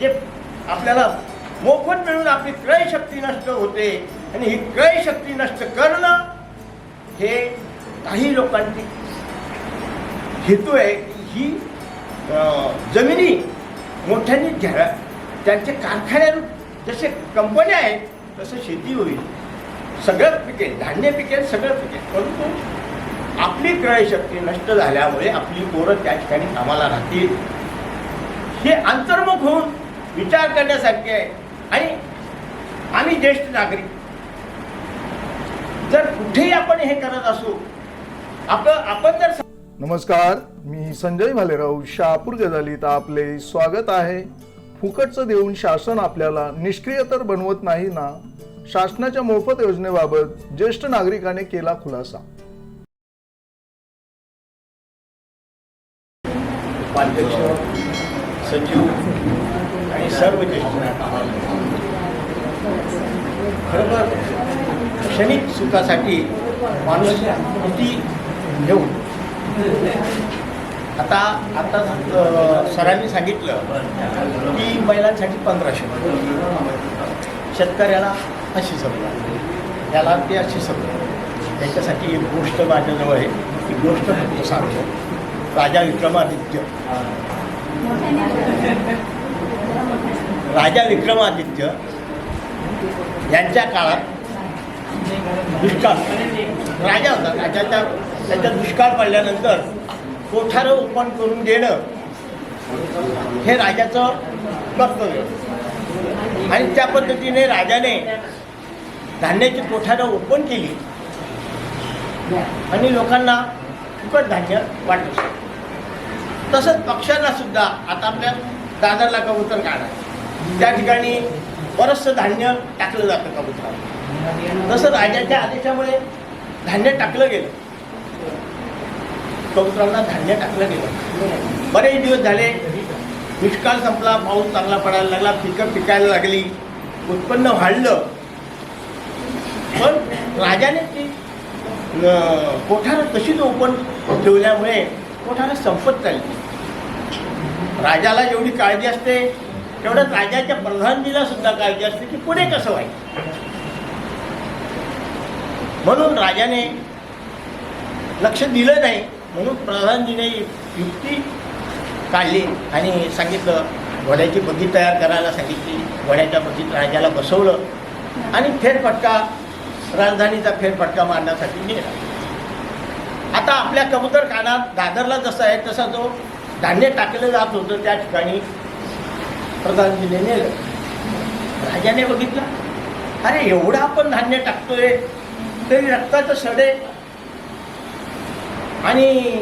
जे आपल्याला मोफत मिळून आपली क्रयशक्ती नष्ट होते आणि ही क्रयशक्ती नष्ट करणं हे काही लोकांची हेतू आहे की ही जमिनी मोठ्यांनी घ्या त्यांचे कारखाने जसे कंपन्या आहेत तसं शेती होईल. सगळं पिकेल धान्य पिकेल सगळं पिकेल. परंतु आपली क्रयशक्ती नष्ट झाल्यामुळे आपली पोरं त्या ठिकाणी कामाला राहतील. हे अंतर्मुख होऊन विचार करण्यासारखे आहे. आणि आम्ही ज्येष्ठ नागरिक. जर कुठेही आपण हे करत असू आपण आपण जर नमस्कार मी संजय भालेराव शहापूर गजालीत आपले स्वागत आहे. फुकटचं देऊन शासन आपल्याला निष्क्रिय तर बनवत नाही ना? शासनाच्या मोफत योजनेबाबत ज्येष्ठ नागरिकाने केला खुलासा. उपाध्यक्ष सचिव आणि सर्व ज्येष्ठ खरोखर क्षणिक सुखासाठी माणूस किती घेऊन. आता आता सरांनी सांगितलं की महिलांसाठी पंधराशे शेतकऱ्याला अशी समजा त्याला ते अशी समजा त्याच्यासाठी एक गोष्ट माझ्याजवळ आहे. ती गोष्ट सांगतो. राजा विक्रमादित्य. राजा विक्रमादित्य यांच्या काळात दुष्काळ. राजा होता. राजाच्या त्याच्या दुष्काळ पडल्यानंतर कोठारं ओपन करून देणं हे राजाचं कर्तव्य. आणि त्या पद्धतीने राजाने धान्याची कोठारं ओपन केली. आणि लोकांना फुकट धान्य वाटलं. तसंच पक्ष्यांना सुद्धा आता आपल्या दादरला कबूतर काढा. त्या ठिकाणी बरंचसं धान्य टाकलं जातं कबुतराला. तसं राजाच्या आदेशामुळे धान्य टाकलं गेलं. कबुतरांना धान्य टाकलं गेलं. बरेच दिवस झाले दुष्काळ संपला पाऊस चांगला पडायला लागला पिकं पिकायला लागली उत्पन्न वाढलं. पण राजाने ती कोठारं तशीच ओपन ठेवल्यामुळे कोठारं संपत चालली. राजाला जेवढी काळजी असते तेवढं राजाच्या प्रधानजीला सुद्धा काळजी असते की पुढे कसं व्हायचं. म्हणून राजाने लक्ष दिलं नाही म्हणून प्रधानजीने युक्ती काढली आणि सांगितलं घोड्याची बगी तयार करायला सांगितली घोड्याच्या बगीत राजाला बसवलं आणि फेरफटका राजधानीचा फेरफटका मारण्यासाठी नेला. आता आपल्या कबूतर कानात दादरला जसं आहे तसा जो धान्य टाकलं जात होतं त्या ठिकाणी. प्रधानजीने नेलं. राजाने बघितलं. अरे एवढं आपण धान्य टाकतोय तरी रक्ताचे सडे. आणि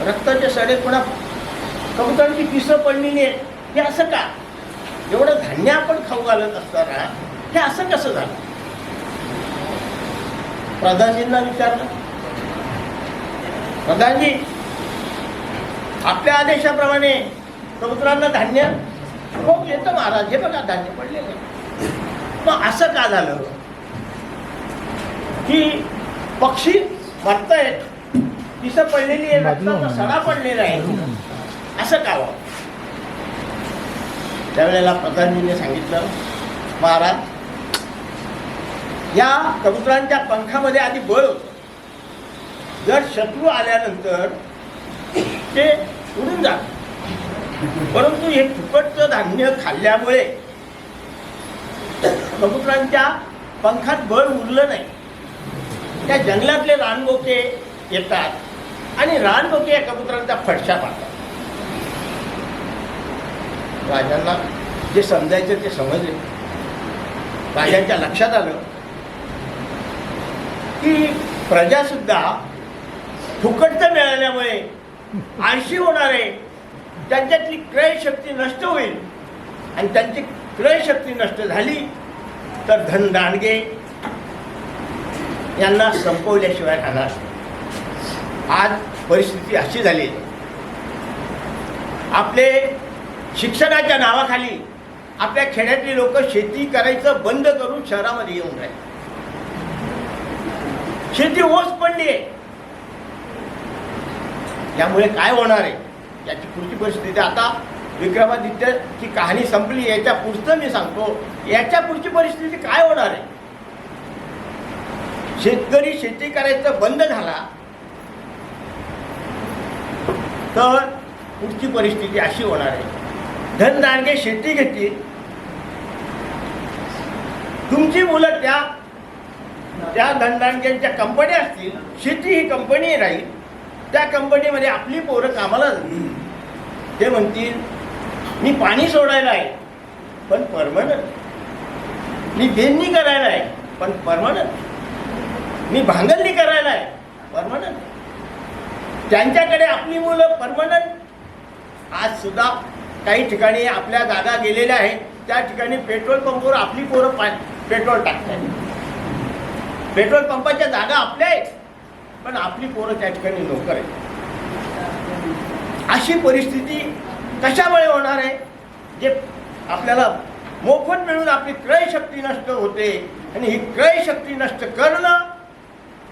रक्ताचे सडे पुन्हा कबुतरांची पिसं पडलेली नाही. हे असं का? एवढं धान्य आपण खाऊ घालत असताना हे असं कसं झालं? प्रधानजींना विचारलं. प्रधानजी आपल्या आदेशाप्रमाणे कबुतरांना धान्य हो येतं महाराज. हे बघा धान्य पडलेलं आहे. मग असं का झालं? की पक्षी मरतायत. पिसं पडलेली आहे रक्ताचा सडा पडलेला आहे. असं का व्हावं त्यावेळेला प्रधानजीने सांगितलं महाराज या कबुतरांच्या पंखामध्ये आधी बळ होतं. जर शत्रू आल्यानंतर ते उडून जात परंतु हे फुकटचं धान्य खाल्ल्यामुळे कबुतरांच्या पंखात बळ उरलं नाही. त्या जंगलातले रानबोके येतात आणि रानबोके या कबुतरांचा फडशा पाडतात राजांना जे समजायचं ते समजले. राजांच्या लक्षात आलं की प्रजासुद्धा फुकटचं मिळाल्यामुळे आळशी होणार आहे. त्यांच्यातली क्रयशक्ती नष्ट होईल. आणि त्यांची क्रयशक्ती नष्ट झाली तर धन दांडगे यांना संपवल्याशिवाय राहणार आज परिस्थिती अशी झाली. आहे. आपले शिक्षणाच्या नावाखाली आपल्या खेड्यातली लोक शेती करायचं बंद करून शहरामध्ये येऊन राहिले. शेती ओस पडली आहे. त्यामुळे काय होणार आहे? याची पुढची परिस्थिती आता विक्रमादित्यची कहाणी संपली याच्या पुढचं मी सांगतो. याच्या पुढची परिस्थिती काय होणार आहे? शेतकरी शेती करायचं बंद झाला तर पुढची परिस्थिती अशी होणार आहे. धनदानगे शेती घेतील. तुमची मुलं त्या त्या धनदानग्यांच्या कंपन्या असतील शेती ही कंपनी राहील. त्या कंपनीमध्ये आपली पोरं कामाला ते म्हणतील मी पाणी सोडायला आहे पण परमनंट. मी बेननी करायला आहे पण परमनंट. मी भांगलनी करायला आहे परमनंट. त्यांच्याकडे आपली मुलं परमनंट. आज सुद्धा काही ठिकाणी आपल्या जागा गेलेल्या आहेत. त्या ठिकाणी पेट्रोल पंपवर आपली पोरं पा पेट्रोल टाकतात पेट्रोल पंपाच्या जागा आपल्या आहेत. पण आपली पोरं त्या ठिकाणी नोकर आहेत. अशी परिस्थिती कशामुळे होणार आहे? जे आपल्याला मोफत मिळून आपली क्रयशक्ती नष्ट होते आणि ही क्रयशक्ती नष्ट करणं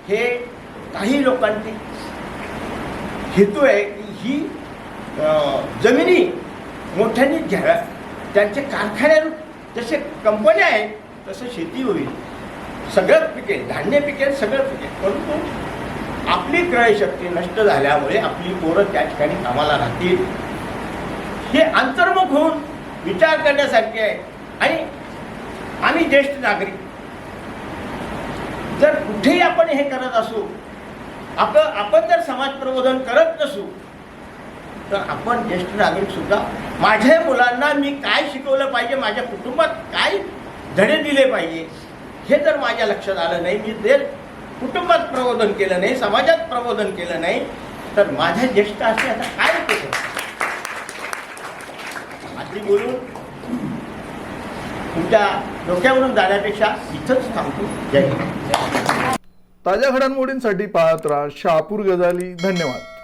हे काही लोकांची हेतू आहे की ही जमिनी मोठ्यांनी घ्याव्या. त्यांचे कारखान्या जसे कंपन्या आहेत तसं शेती होईल. सगळं पिकेल धान्य पिकेल सगळं पिकेल. परंतु आपली क्रयशक्ती नष्ट झाल्यामुळे आपली पोरं त्या ठिकाणी कामाला राहतील. हे अंतर्मुख होऊन विचार करण्यासारखे आहे. आणि आम्ही ज्येष्ठ नागरिक. जर कुठेही आपण हे करत असू आपण आपण जर समाज प्रबोधन करत नसू तर आपण ज्येष्ठ नागरिक सुद्धा माझ्या मुलांना मी काय शिकवलं पाहिजे माझ्या कुटुंबात काय धडे दिले पाहिजे हे जर माझ्या लक्षात आलं नाही मी जर कुटुंबात प्रबोधन केलं नाही समाजात प्रबोधन केलं नाही तर माझ्या ज्येष्ठ असे आता काय उपयोग आहे? बोलून तुमच्या डोक्यावरून जाण्यापेक्षा इथंच थांबतो. जय ताज्या घडामोडींसाठी पाहत राहा शहापूर गजाली. धन्यवाद.